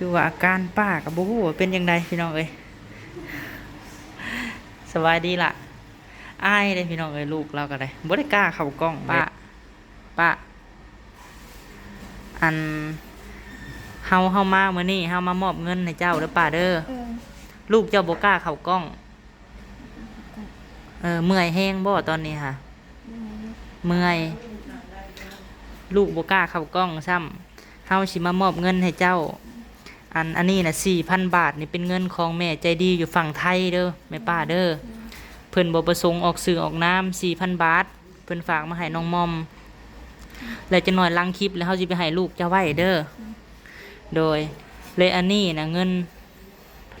ดูว่าอาการป้ากับบูฮู้ว่าเป็นยังไงพี่น้องเอ้ยสบายดีล่ะอายเลยพี่น้องเอ้ยลูกเราก็ได้บ่ได้กล้าเข้ากล้องป้าป้าอันเฮาเฮามามื้อนี้เฮามามอบเงินให้เจ้าเด้อป้าเด้อเออลูกเจ้าบ่กล้าเข้ากล้อง เออเมื่อยแห้งบ่ตอนนี้ค่ะ เมื่อย ลูกบ่กล้าเข้ากล้องซ้ำเฮาสิมามอบเงินให้เจ้า อันอันนี้น่ะ4,000บาทนี่เป็นเงินของแม่ใจดีอยู่ฝั่งไทยเด้อแม่ป้าเด้อเพิ่นบ่ประสงค์ออกสื่อออกน้ำ4,000บาท เพิ่นฝากมาให้น้องมอม แล้วจะหน่อยลังคลิปแล้วเฮาสิไปให้ลูกเจ้าไว้เด้อโดยเลยอันนี้นะเงิน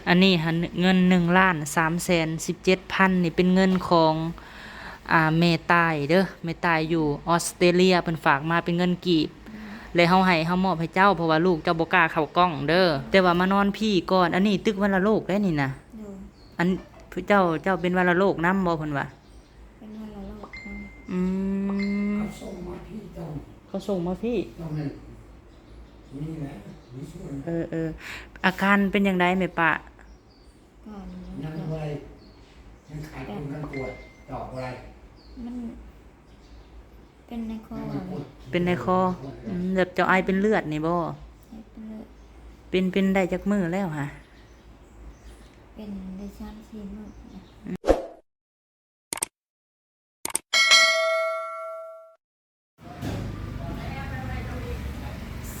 อันนี้หันเงินหนึ่งล้านสามแสนสิบเจ็ดพันนี่เป็นเงินของอ่าเมตายเด้อเมตายอยู่ออสเตรเลียเป็นฝากมาเป็นเงินกีบ เลยเฮาให้เฮามอบให้เจ้าเพราะว่าลูกเจ้าบ่กล้าเข้ากล้องเด้อแต่ว่ามานอนพี่ก่อน อันนี้ตึกวันละโลกได้นี่นะดูอันผู้เจ้าเจ้าเป็นวันละโลกนํบ่เพิ่นว่าเป็นวันละโลกนะอืมเขาส่งมาพี่ต้องเขาส่งมาพี่ต้องให้นี่แหละมีส่วนเออเอออาการเป็นยังไงแม่ปะก่อนยังอะไรยังขาดตรงนั้นปวดดอกอะไรมัน เป็นในคอยังปวด เป็นในคออืมแบบเจ้าไอายเป็นเลือดนี่บ่ใช้เป็นเลือดเป็นเป็นได้จักมือแล้วค่ะ เป็นในชั้นชีนุกนะ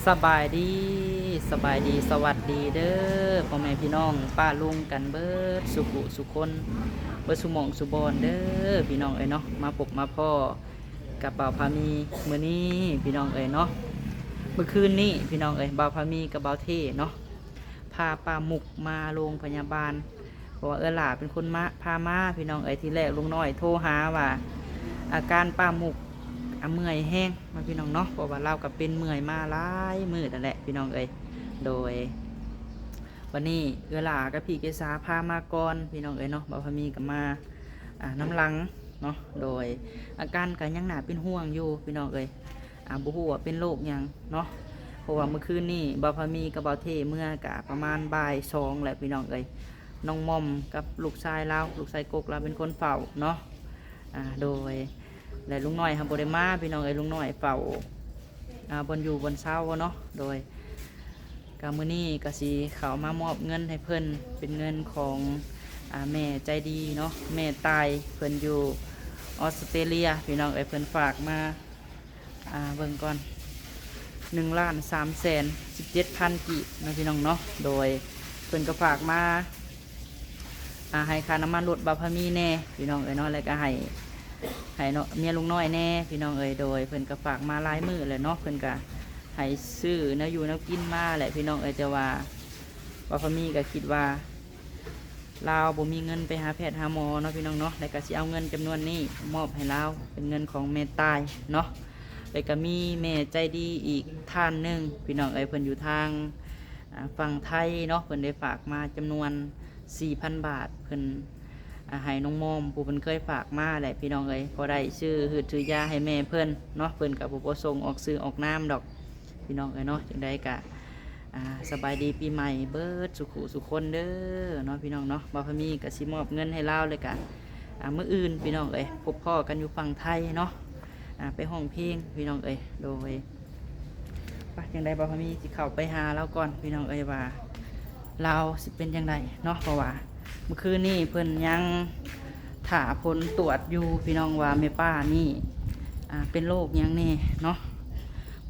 สบายดีสบายดีสวัสดีเด้อพ่อแม่พี่น้องป้าลุงกันเบิดสุขุสุคนเบิดสุหมองสุบอนเด้อพี่น้องเอ้ยเนาะมาปกมาพ่อ กระเป๋าพามีมื้อนี้พี่น้องเอ้ยเนาะเมื่อคืนนี้พี่น้องเอ้ยบ่าวพามีกับบ่าวเท่เนาะพาป้าหมุกมาโรงพยาบาลบอกว่าเออหล่าเป็นคนมาพามาพี่น้องเอ้ยทีแรกลุงน้อยโทรหาว่า อาการป้าหมุกอเมื่อยแห้งมาพี่น้องเนาะเพราะว่าเรากับเป็นเมื่อยมาหลายมือนั่นแหละพี่น้องเอ้ยโดย วันนี้เวลากับพี่เกษาพามาก่อนพี่น้องเอ้ยเนาะบ่าวพามีกับมาอ่าน้ำลัง เนาะโดยอาการก็ยังหนาเป็นห่วงอยู่พี่น้องเอ้ยอ่าบุหัวาเป็นโรคหยังเนาะเพราะว่าเมื่อคืนนี้บาพามีกับบ่าวเทเมื่อกะประมาณบ่ายสองแหละพี่น้องเอ้ยน้องมอมกับลูกชายเราลูกชายกกเราเป็นคนเฝ้าเนาะอ่าโดยและลุงน้อยครับบริมาพี่น้องไอ้ยลุงน้อยเฝ้าอ่าบนอยู่บนเศร้าเนาะโดยกามือนี้กสีเขามามอบเงินให้เพิ่นเป็นเงินของอ่าแม่ใจดีเนาะแม่ตายเพิ่นอยู่ ออสเตรเลียพี่น้องไอ้ยเพิ่นฝากมาอ่าเบิ่งก่อนหนึ่งล้านสามแสนสิบเจ็ดพันกีบเนะพี่น้องเนาะโดยเพิ่นก็ฝากมาอ่าให้ค่าน้ำมันรถบาพามีแน่พี่น้องเอ้ยเนาะแล้วก็ให้ให้เนาะเมียลุงน้อยแน่พี่น้องเอ๋ยโดยเพิ่นก็ฝากมาลายมือเลยเนาะเพิ่นก็ให้ซื้อเนื้อยู่เนื้อกินมาแหละพี่น้องเอ๋ยแต่ว่าว่าพมีก็คิดว่า เราวบ่มีเงินไปหาแพทย์หาหมอเนาะพี่น้องเนาะแล้วก็สิเอาเงินจำนวนนี้มอบให้เราเป็นเงินของแม่ตายเนาะแล้วก็มีแม่ใจดีอีกท่านหนึ่งพี่น้องเอ๋ยเพิ่นอยู่ทางฝั่งไทยเนาะเพิ่นได้ฝากมาจำนวน 4,000 บาทเพิ่นอาให้น้องมอมผู้เพิ่นเคยฝากมาแหละพี่น้องเอ้ยพอได้ชื่อหืดถือยาให้แม่เพิ่นเนาะเพิ่นกับผู้ประสงค์ออกซื้อออกน้ำดอกพี่น้องเอ้ยเนาะจังได้กะ อ่าสบายดีปีใหม่เบิร์ดสุขุสุขคนเด้อเนาะพี่น้องเนาะบาพมีก็สิมอบเงินให้เล่าเลยกะอ่ามื้ออื่นพี่น้องเอ้ยพบพ่อกันอยู่ฝั่งไทยเนาะอ่าไปห้องเพลงพี่น้องเอ้ยโดยไปจังไดบาพมีสิเข้าไปหาเราก่อนพี่น้องเอ้ยว่าเราสิเป็นจังไดเนาะเพราะว่าเมื่อคืนนี่เพิ่นยังถ่าผลตรวจอยู่พี่น้องว่าแม่ป้านี่อ่าเป็นโรคยังแนี่เนาะ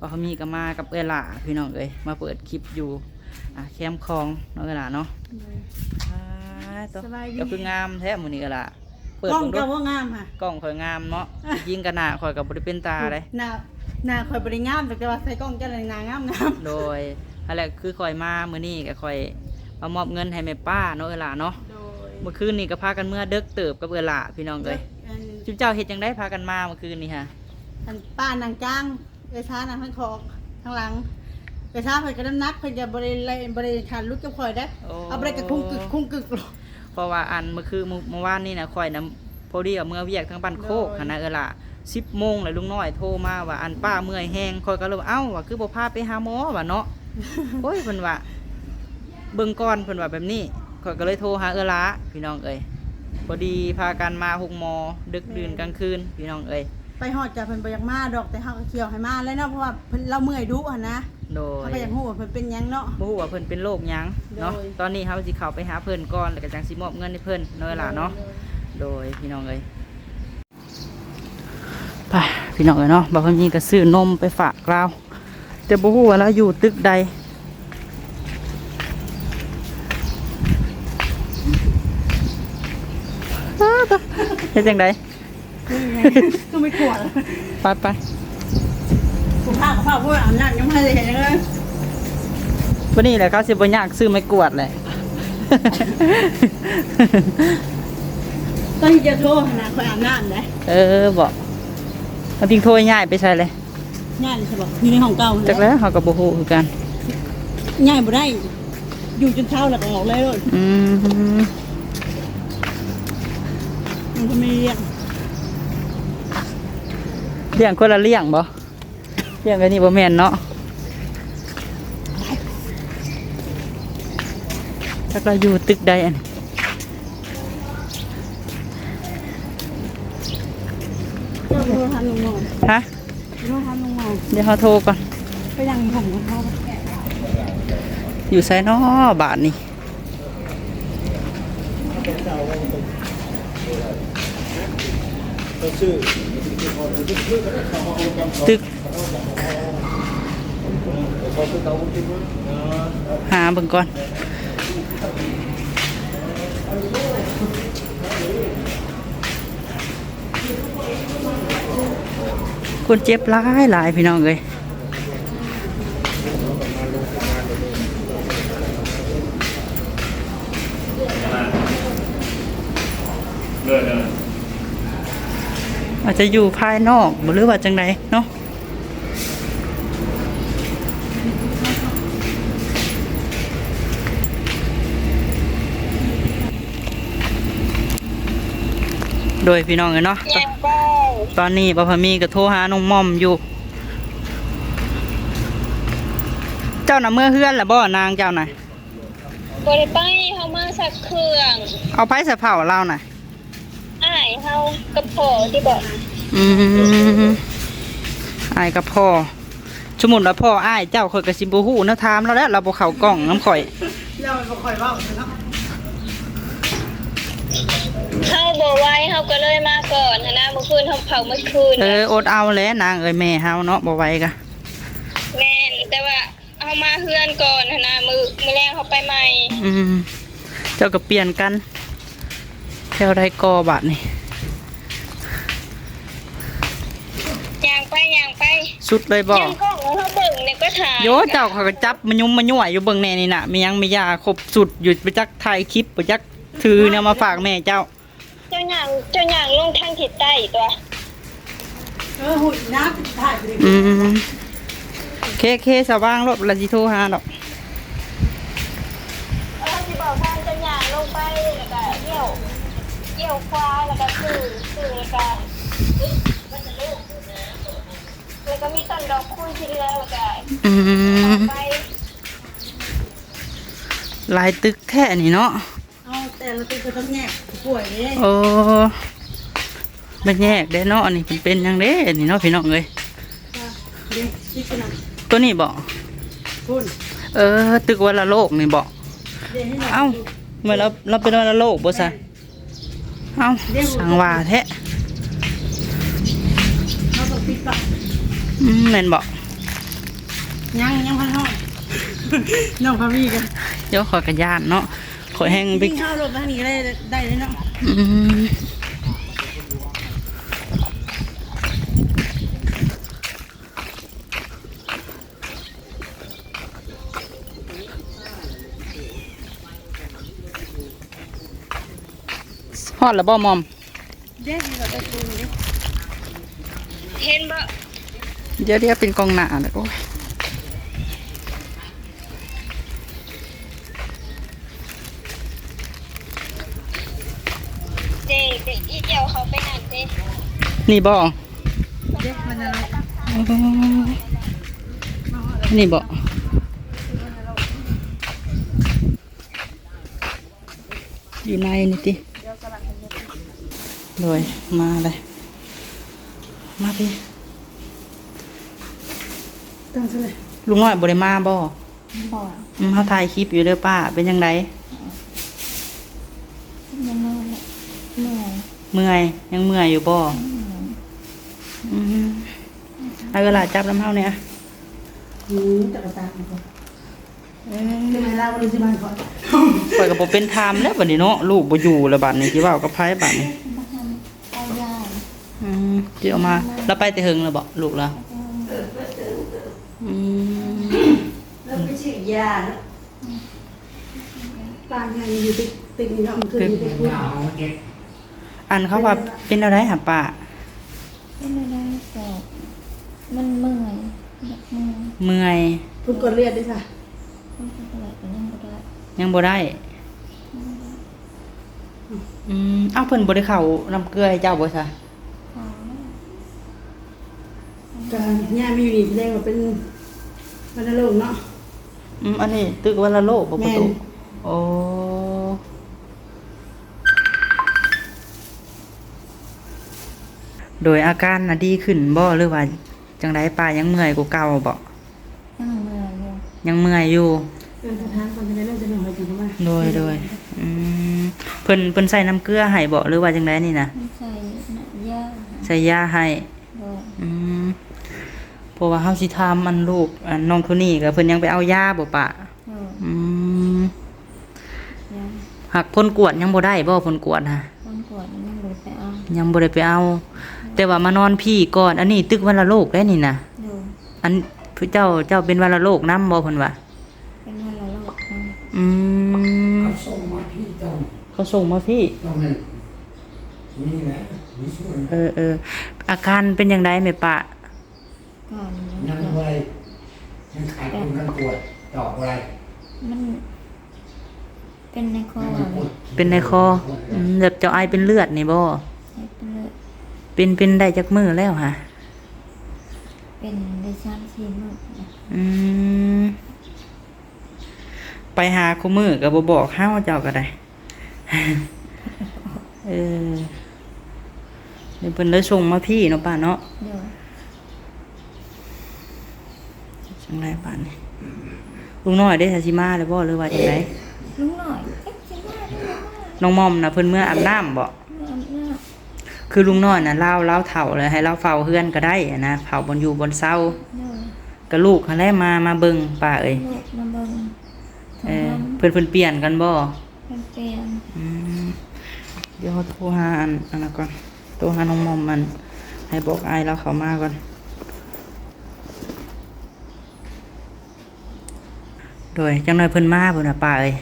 ว่าเขามีก็มากับเอล่าพี่น้องเอ้ยมาเปิดคลิปอยู่อ่าแคมป์คลองเนาะเอล่าเนาะอ่าตัวสบายดีก็คืองามแท้มื้อนี้เอล่าเปิดกล้องเบิ่งดูเจ้าว่างามค่ะกล้องข่อยงามเนาะยิงกระหน้าข่อยก็บ่ได้เป็นตาเลยหน้าหน้าคอยบริงามแต่ว่าใส่กล้องเจ้าเลยหน้างามงามโดยอะไรคือข่อยมามื้อนี้ก็ข่อยมามอบเงินให้แม่ป้าเนาะเอล่าเนาะโดยเมื่อคืนนี่ก็พากันเมื่อเดึกเติบกับเอล่าพี่น้องเอ้ยอันจุ๊บเจ้าเฮ็ดจังได้พากันมาเมื่อคืนนี่ฮะอันป้านางจ้าง เอช้านางทั้งคอข้างหลังเอช้าเพิ่นก็น้ำหนักเพิ่นจะบริเลยบริขาดลุกกับข่อยได้อเอาไปกับคุ้งกึกคุ้งกึกเพราะว่าอันเมื่อคืนเมื่อวานนี่นะคอยนะพอดีเอาเมื่อเวียกทั้งบ้านโคกโดย หันนะเออล่ะสิบโมงเลยลุงน้อยโทรมาว่าอันป้าเมื่อยแห้งคอยก็เลยว่าเอ้าว่าคือบ่พาไปหาหมอว่าเนาะ โอ้ยเพิ่นว่าเบิ่งก่อนเพิ่นว่าแบบนี้ข่อยก็เลยโทรหาเอื้อล้าพี่น้องเอ้ยพอดีพากันมาหกโมอดึกดื่นกลางคืนพี่น้องเอ้ย ไปหอดจากเพิ่นบ่อยากมาดอกแต่เฮาก็เคี่ยวให้มาเลยเนาะเพราะว่าเพิ่นเราเมื่อยดุอะนะโดยเฮาก็อยากฮู้ว่าเพิ่นเป็นหยังเนาะ บ่ฮู้ว่าเพิ่นเป็นโรคหยังเนาะโดย ตอนนี้เฮาสิเข้าไปหาเพิ่นก่อนแล้วก็จังสิมอบเงินให้เพิ่นเนาะเวล่ะเนาะ โดยพี่น้องเอ้ยไปพี่น้องเอ้ยเนาะบ่าวเพิ่นมีก็ซื้อนมไปฝากเราแต่บ่ฮู้ว่าเราอยู่ตึกใดเฮ็ดจังได ก็ไม่กลัวไปไปผมพาเขาพาพวกอาบน้ำยังไม่ได้เห็นเลยวันนี้แหละเขาสิบ่ยากซื้อไม้กวดแหละตอนที่จะโทรหาคนอาบน้ำนะเออบอกมันทิ้งโทรง่ายไปใช่เลยง่ายเลยใช่ปะอยู่ในห้องเก่าจักแล้วเขากับโบฮูคือกันง่ายบ่ได้ อยู่จนเช้าแล้วก็ออกเลยเลยอืมมันก็ไม่เรียก เลี้ยงคนละเลี้ยงบ่เลี้ยงกันนี่บ่แม่นเนาะจักเราอยู่ตึกใดอันฮะเดี๋ยวเขาโทรก่อนไปยังผมเขาอยู่ไซนอบาทนี่ ตึก หาเบิ่งก่อนคนเจ็บหลายหลายพี่น้องเลยเลิกแล้ว อาจจะอยู่ภายนอกหรือว่าจังไดเนาะโดยพี่น้องเลยเนาะตตอนนี้ปะพะมีก็โทรหาน้องม่อมอยู่ เจ้าน่ะเมื่อเฮือนแหละบ่นางเจ้าน่ะบริไปเฮามาสักเครื่อง เอาไผสะเผาเล่าน่ะอ้าย เฮากระโผที่บอกอืมอายกับพ่อสมมุติว่าพ่ออ้ายเจ้าข่อยก็สิบ่ฮู้แนวถามแล้วแหละเราบ่เข้ากล้องน้ำข่อยเราไม่ค่อยเว่าเลยเนาะเฮาบ่ไหว้เฮาก็เลยมาก่อนหั้นนะเมื่อคืนเฮาเผาเมื่อคืนเอออดเอาแหล้วนางเอ้ยแม่เฮาเนาะบ่ไหวกะแม่นแต่ว่าเฮามาเฮือนก่อนหั้นนะมือมื้อแรงเฮาไปใหม่ อืมเจ้าก็เปลี่ยนกันแถวใดกอบาดนี่ ย่างไปย่างไป สุดเลยบ่ย่างกล้องแล้วเฮาเบิ่งเนี่ยก็ถ่ายโยเจ้าเขาก็จับมันยุ่มมันยั่วอยู่เบิ่งแน่นี่น่ะมียังมียาครบสุดอยู่ไปจักถ่ายคลิปไปจักถือเนี่ยมาฝากแม่เจ้า เจ้าย่างเจ้าย่างลงทางทิศใต้ตัวเออหุ่นน้ำถ่ายไปเลยอืมเคเคสว่างรถละสิโทรหาดอกเออสิบอกทางเจ้าย่างลงไปแล้วก็เลี้ยวเลี้ยวขวาแล้วก็ซื้อซื้อแล้วก็แล้ว ก็มีต้นดอกคุยที่เรือแล้วก็อืมไปหลายตึกแค่นี่เนาะเอาแต่ละตัวก็ต้องแยกป่วยเลยโอ้มันแยกได้เนาะอันนี้เป็นเป็นหยังเด้นี่เนาะพี่น้องเอ้ยเด็กที่ขนาดตัวนี้บอกคุณเออ ตึกวันละโลกนี่บอกเด็กให้หน่อยเอ้าเมื่อเราเราเป็นวันละโลกบ่ซะเอ้าสังว่าแท้เขาต้ แม่นบอกยังยังพันห้องน้องพามีกันเดี๋ยวขอยกระยานเนาะขอยแห้งไปวิ่งเข้ารถทางนี้ก็ได้ได้เลยเนาะอืมฮอดแล้วบ่มอม เด็กที่เราได้ดูนี่เห็นบ่ เดี๋ยวเดี๋ยวเป็นกองหน้าแล้วโอ้ยเจ๊เจ๊อีเจียวเขาไปนั่นเจ๊นี่บ่เด็กมันอะไรนี่บ่อยู่ในนี่ติโดยมาเลย มาพี่ ตั้งซะเลยลุงน้อยบ่ได้มาบ่บ่อืมเขาถ่ายคลิปอยู่เด้อป้า เป็นยังไงยังเมื่อยเมื่อยเมื่อยยังเมื่อยอยู่บ่อืมเอาเวลาจับน้ำเฮาเนี่ยอืมจักรตาของเขาเอ้ยเดี๋ยวเวลาวันนี้สิมาขอข่อยก็บ่เป็นไทม์แล้วบัดนี้เนาะลูกบ่อยู่แล้วบัดนี้สิเว้ากับไผบัดนี้ บ้านเอายายอืมสิเอามา แล้วไปแต่หึงแล้วบ่ลูกแล้ว อืมแล้วไปฉีดยาเนาะตางยังอยู่ติดติดนี่เนาะมันคืออยู่ติดหนาวเก็บอันเขาว่าเป็นอะไรหาป้าไม่ได้สอบมันเมื่อยอยากเมื่อยเมื่อยคุณกดเลือดด้วยค่ะมันก็อะไรก็ยังบ่ได้ยังบ่ได้ อืมเอ้าเพิ่นบ่ได้เข้าน้ำเกลือให้เจ้าบ่ซะ ขอ การย่ามีอยู่นี่แสดงว่าเป็นวัณโรคเนาะอืมอันนี้ตึกวันละโลกบ่ประตูแม่นโอ้โดยอาการน่ะดีขึ้นบ่หรือว่าจังไดป้ายังเมื่อยกว่าเก่าบ่ยังเมื่อยอยู่ยังเมื่อยอยู่เดินทางคนจะได้เริ่มจะหน่อยถึงเข้ามาโดยโดยอืมเพิ่นเพิ่นใส่น้ำเกลือให้บ่หรือว่าจังไดนี่นะไม่ใส่หนักยาใส่ยาให้โดยอืมเพ ราะว่าเฮาสิทำอันลูกอันน้องโทนี่ก็เพิ่นยังไปเอายาบ่ปะโดยอืมยาหักพ่นกวดยังบ่ได้บ่พ่นกวดฮะต้องกวดยังบ่ได้ไปเอายังบ่ได้ไปเอา แต่ว่ามานอนพี่ก่อน อันนี้ตึกวันละโลกได้นี่นะโดยอันผู้เจ้าเจ้าเป็นวันละโลกนํบ่เพิ่นว่าเป็นวันละโรคนะอืมเขาส่งมาพี่ตรงเขาส่งมาพี่ตรงนั้นนี่แหละมีส่วนเออเอออาการเป็นจังไดแม่ปะ ก่อนยังอะไรยังขายคนกันปวดดอกอะไรมัน เป็นในคอยังเลปวดยเป็นในคออืมแบบเจ้าไอเป็นเลือดนี่บ่ใช้เป็นเลยเป็นเป็นได้จักมือแล้วฮะเป็นได้ชั้นสี่มื้อนะอืมไปหาคู่มือก็บ่บอกเฮาเจ้าก็ได้เออเดี๋ยวเพิ่นเลยส่งมาพี่เนาะป้าเนาะ เดี๋ยว จังไรป่านนี้ลุงน้อยได้ทาชิมาเลยบ่หรือว่าจังไรลุงหน่อยเอ๊ะจะว่าได้ไหมน้องมอมนะเพิ่นเมื่ออาบน้ำบ่เมื่ออาบน้ำคือลุงน้อยน่ะเล่าเล่าเถ่าเลยให้เราเฝ้าเฮือนก็ได้อะนะเฝ้าบนอยู่บนเสาเดี๋ยวก็ลูกหั้นแหละมามาเบิ่งป้าเอ้ยลูกมาเบิ่งเออทำเพิ่นเพิ่นเปลี่ยนกันบ่เป็นเปลี่ยนอืมเดี๋ยวเขาโทรหาอันอันนั้นก่อนโทรหาน้องมอมมัน ให้บอกอายเราเข้ามาก่อน โดยจังหน่อยเพิ่นมาเพิ่นน่ะป้าเอ้ย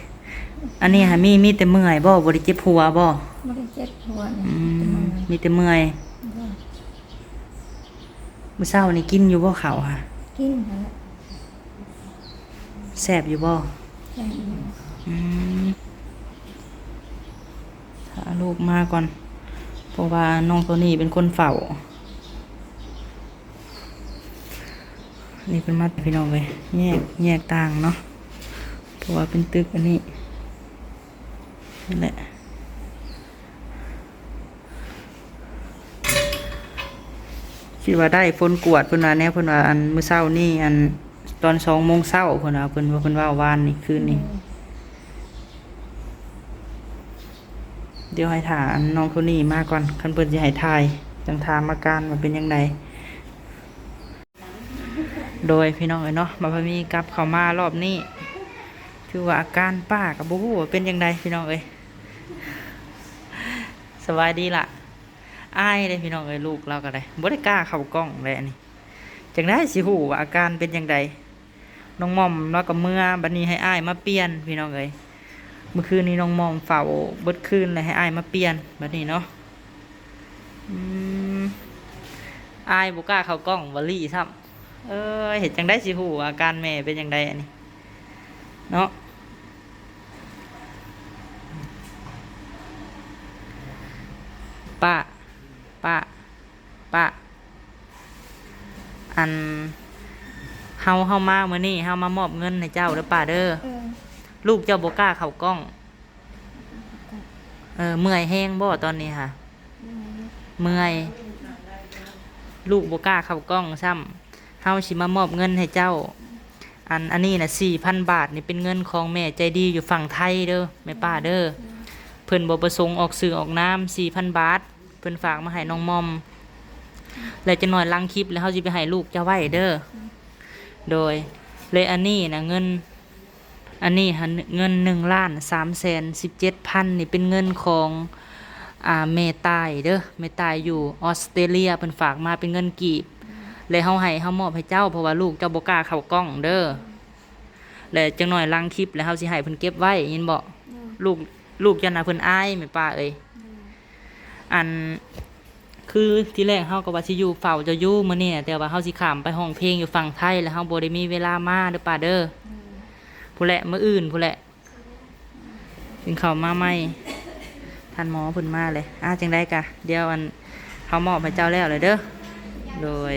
อันนี้หามีมีแต่เมื่อยบ่บ่ได้เจ็บหัวบ่ไม่ได้เจ็บหัวนะอืเป็นมมันมีแต่เมื่อยเดี๋ยวมื้อเช้านี่กินอยู่บ่ข้าวค่ะ กินแล้วแซ่บอยู่บ่แค่นี้อืมถ้าลูกมาก่อน เพราะว่าน้องตัวนี้เป็นคนเฝ้านี่เป็นมัดพี่น้องเลยแยกแยกต่างเนาะเพ ราะว่าเป็นตึกอันนี้นี่แหละคิดว่าได้ฝนกวดเพิ่นว่าแน่เพิ่นว่าอันมื้อเช้านี่อันตอนสองโมงเช้าเพิ่นว่าเพิ่นว่าเพิ่นว่าวานนี่คืนนี้เดี๋ยวให้ถามอันน้องคนนี้มาก่อนคันเพิ่นสิให้ทายจังถามอาการว่าเป็นยังไงโดยพี่น้องเอ้ยเนาะมาพามีกลับเข้ามารอบนี้ ถือว่าอาการป้ากับบูเป็นยังไงพี่น้องเอ้ยสบายดีล่ะอายเลยพี่น้องเอ้ยลูกเราก็ได้บ่ได้กล้าเข้ากล้องเลยอันนี้จังได้สิฮู้ว่าอาการเป็นจังไดน้องหม่อมแล้วก็เมื่อบัดนี้ให้อ้ายมาเปลี่ยนพี่น้องเอ้ยเมื่อคืนนี้น้องหม่อมเฝ้าเบิดคืนเลยให้อ้ายมาเปลี่ยนบัดนี้เนาะอืมอายบ่กล้าเข้ากล้องบ่ลี่ซ้ำเอ้ยเฮ็ดจังได้สิฮู้ว่าอาการแม่เป็นจังไดอันนี้ เนาะป้าป้าป้าอัน เฮา เฮามามื้อนี้เฮามามอบเงินให้เจ้าเด้อป้าเด้อเออลูกเจ้าบ่กล้าเข้ากล้องกเออ เมื่อยแห้งบ่ตอนนี้ค่ะ เมื่อย ลูกบกล้าเข้ากล้องซ้ำเฮาสิมามอบเงินให้เจ้า อันอันนี้นะสี่พันบาทนี่เป็นเงินของแม่ใจดีอยู่ฝั่งไทยเด้อแม่ป้าเด้อเพิ่นบ่ประสงค์ออกสื่อออกน้ำสี่พันบาท เพิ่นฝากมาให้น้องมอม แล้วจะหน่อยลังคลิปแล้วเฮาสิไปให้ลูกเจ้าไว้เด้อโดยเลยอันนี้นะเงิน อันนี้หันเงินหนึ่งล้านสามแสนสิบเจ็ดพันนี่เป็นเงินของอ่าเมตายเด้อเมตายอยู่ออสเตรเลียเพิ่นฝากมาเป็นเงินกีบ เลยเฮาให้เฮามอบให้เจ้าเพราะว่าลูกเจ้าบ่กล้าเข้ากล้องเด้อแล้วจังหน่อยลังคลิปแล้วเฮาสิให้เพิ่นเก็บไว้ยินบ่ลูกลูกจันน่ะเพิ่นอายแม่ป้าเอ้ยอันคือที่แรกเฮาก็ว่าสิอยู่เฝ้าเจะอยู่มื้อนี้น่ะแต่ว่าเฮาสิข้ามไปห้องเพลงอยู่ฝั่งไทยแล้วเฮาบ่ได้มีเวลามาเด้อป้าเด้อผู้แหละมื้ออื่นผู้แหละถึงเขามาไม่ท่านหมอเพุ่นมาเลยอ้าจังได้กะเดี๋ยวอันเขามอบให้เจ้าแล้วเลยเด้อโดย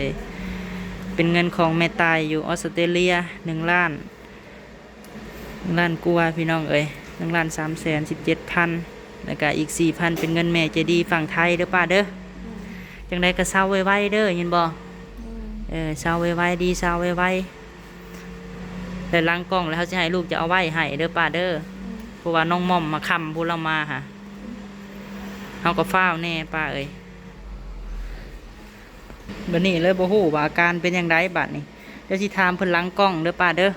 เป็นเงินของแม่ตายอยู่ออสเตรเลียหนึ่งล้านหนึ่งล้านกว่าพี่น้องเอ้ยหนึ่งล้านสามแสนสิบเจ็ดพันแล้วก็อีกสี่พันเป็นเงินแม่เจดีฝั่งไทยเด้อป้าเด้อจังไดก็เศร้าไว้ๆเด้อยินบ่เออเศร้าไว้ๆดีเศร้าไว้ๆแต่ล้างกล้องแล้วเขาจะให้ลูกจะเอาไว้ให้เด้อป้าเด้อเพราะว่าน้องม่อมมาคำพูดเรามาค่ะเขาก็ฟ้าวแน่ป้าเอ้ย บัดนี้เลยบ่ฮู้ว่าอาการเป็นยังไงบัดนี้เดี๋ยวสิถามเพิ่นล้างกล้องเด้อป้าเด้อ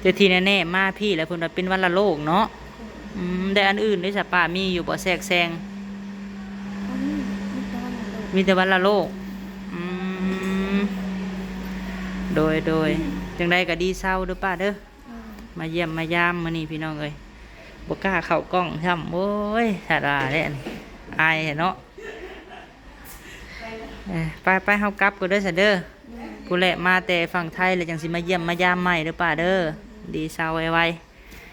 เดี๋ยวทีแน่ๆมาพี่แล้วเพิ่นว่าเป็นวันละโลกเนาะอืมแต่อันอื่นด้วยสป้ามีอยู่บ่แทรกแซง มีแต่วันละโลกอืมโดยโดยจังใดก็ดีเศร้าเด้อป้าเด้อมาเยี่ยมมายามมานี่พี่น้องเอ้ยบกล้าเข้ากล้องช่ำโอ้ยสาดาเลยนนี้อายเนาะเอ้ย ไปไปเฮากลับก็เด้อสะเด้อผู้แหละมาแต่ฝั่งไทยแล้วจังสิมาเยี่ยมมายามใหม่เด้อป้าเด้อดีเศร้าไว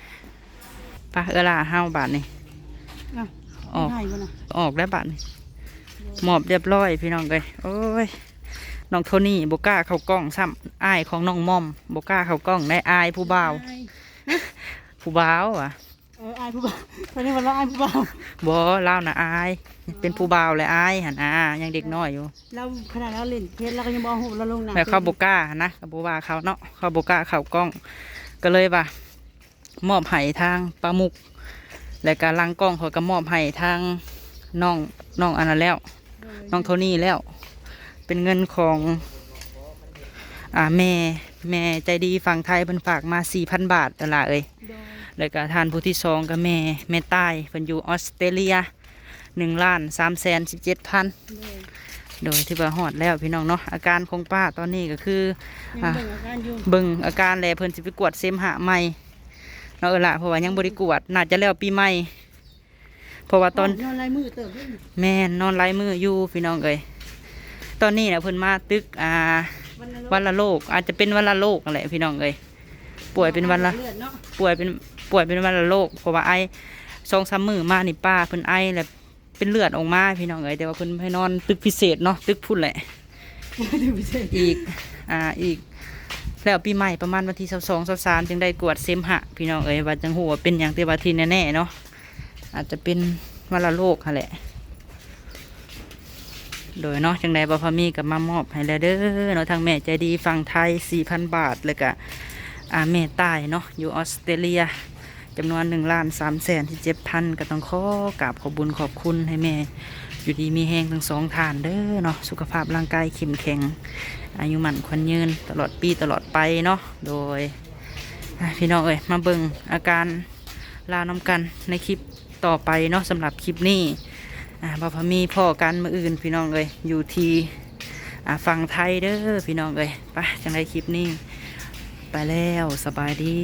ๆป้าเออล่ะเฮาบาทนี่อะออกให้บ่น่ะออกแล้วบาทนี่หมอบเรียบร้อยพี่น้องเลยโอ้ยน้องโทนี่บกล้าเข้ากล้องซ้ำอายของน้องมอมบกล้าเข้ากล้องได้อายผู้บ่าวอายผู้บ่าวอะ เอออายผู้บ่าวตอนนี้วันละอายผู้บ่าวบอเล่านะอาย เป็นผู้บ่าวเลยอายหันอายังเด็กน้อยอยู่ เราขนาดเราเล่นเพชรเราก็ยังบ่ฮู้เราลงหนังแม่เข้าบกล้านะกับบัวาเขาเนาะเข้าบกล้าเข้ากล้อง ก็เลยว่ามอบให้ทางปลามุก และการลังกล้องเขาก็มอบให้ทางน้องน้องอันนั้นแล้ว น้องโทนี่แล้ว เป็นเงินของอ่าแม่แม่ใจดีฝั่งไทยเพิ่นฝากมาสี่พันบาทตนละเอ้ย แล้วก็ทานผู้ที่สองก็แม่แม่ใต้เพิ่นอยู่ออสเตรเลียหนึ่งล้านสามแสนสิบเจ็ดพันโดยที่ว่าหอดแล้วพี่น้องเนาะอาการของป้าตอนนี้ก็คือยังเบิ่งอาการอยู่เบิ่งอาการแลเพิ่นสิไปกวดเสมหะใหม่เนาะเออละเพราะว่ายังบ่ได้กวดน่าจะแล้วปีใหม่เพราะว่าตอนนอนลายมือเติบด้วยแม่นนอนไร้มืออยู่พี่น้องเอ้ยตอนนี้นะเพิ่นมาตึกอ่าวันละวันละโรคอาจจะเป็นวันละโรคนั่นแหละพี่น้องเอ้ยป่วยเป็นวันละเลือดเนาะป่วยเป็น ป่วยเป็นวันละโรคเพราะว่าไอสองสามมือมานี่ป้าเพิ่นไอแล้วเป็นเลือดออกมาพี่น้องเอ้ยแต่ว่าเพิ่นให้นอนตึกพิเศษเนาะตึกพุ่นแหละดูพิเศษอีกอ่าอีก แล้วปีใหม่ประมาณวันที่สองสสามจึงได้กวดเซมหะ พี่น้องเอ้ยว่าจังหัวาเป็นอย่างที่ว่าที่แน่ๆเนาะอาจจะเป็นวันละโรคค่ะแหละโดยเนาะจังใดบพามีกับมามอบให้แล้วเด้อเนาะทางแม่ใจดีฝั่งไทย 4,000 บาท แล้วก็อ่าแม่ใต้เนาะอยู่ออสเตรเลีย จำนวน1ล้าน3แสนที่เจ็ดพันก็ต้องขอกราบขอบุญขอบคุณให้แม่ อยู่ดีมีแห้งทั้งสองทานเด้อเนาะสุขภาพร่างกายเข้มแข็ง อายุหมันควันยืนตลอดปีตลอดไปเนาะโดยพี่น้องเอ้ยมาเบิ่งอาการลาน้ำกันในคลิปต่อไปเนาะสำหรับคลิปนี้อ่าพมีพ่อกันมืออื่นพี่น้องเอ้ยอยู่ที่ฝั่งไทยเด้อพี่น้องเอ้ยไปจังไรคลิปนี้ ไปแล้วสบายดี